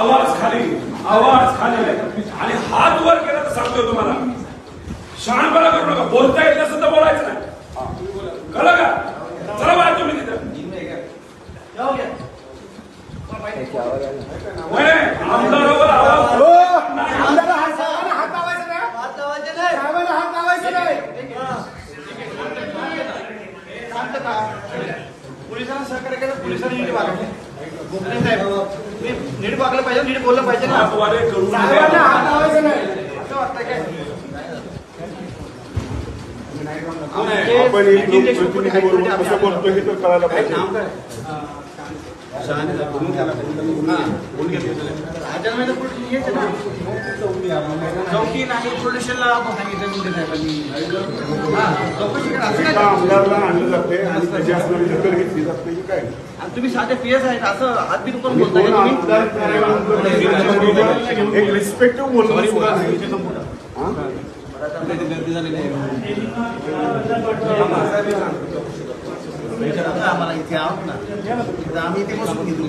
आवाज खाली आवाज खाली. आणि हात वर केला तर सांगतोय तुम्हाला. शहाणपणा करू नका. बोलता येत नसेल तर बोलायचं नाही. कळलं का? चला बाहेर तुम्ही तिथं. आमदारावर आवाज? पोलिसांना सहकार्य केलं पोलिसांनी नीट वागले गोखले साहेब मी नीट वागलं पाहिजे नीट बोललं पाहिजे ना हातवारे करू साहेबांना नका हात लावायचा नाही असं वाटतंय काय आमचे आपण एक नितीन देशमुख कुठे आहेत? लोकप्रतिनिधी बरोबर कसं बोलतो हे तर कळायला पाहिजे चौकी नाही पोलीस सांगितलं मुंडे साहेबांनी आणलं जाते आणि त्याची असणारी दखल घेतली जाते काय आणि तुम्ही साधे पीएस आहेत असं बोलताय का एक रिस्पेक्टिव्ह बोलणं सुद्धा आम्हाला इथे आहोत ना आम्ही इथे बसून घेतो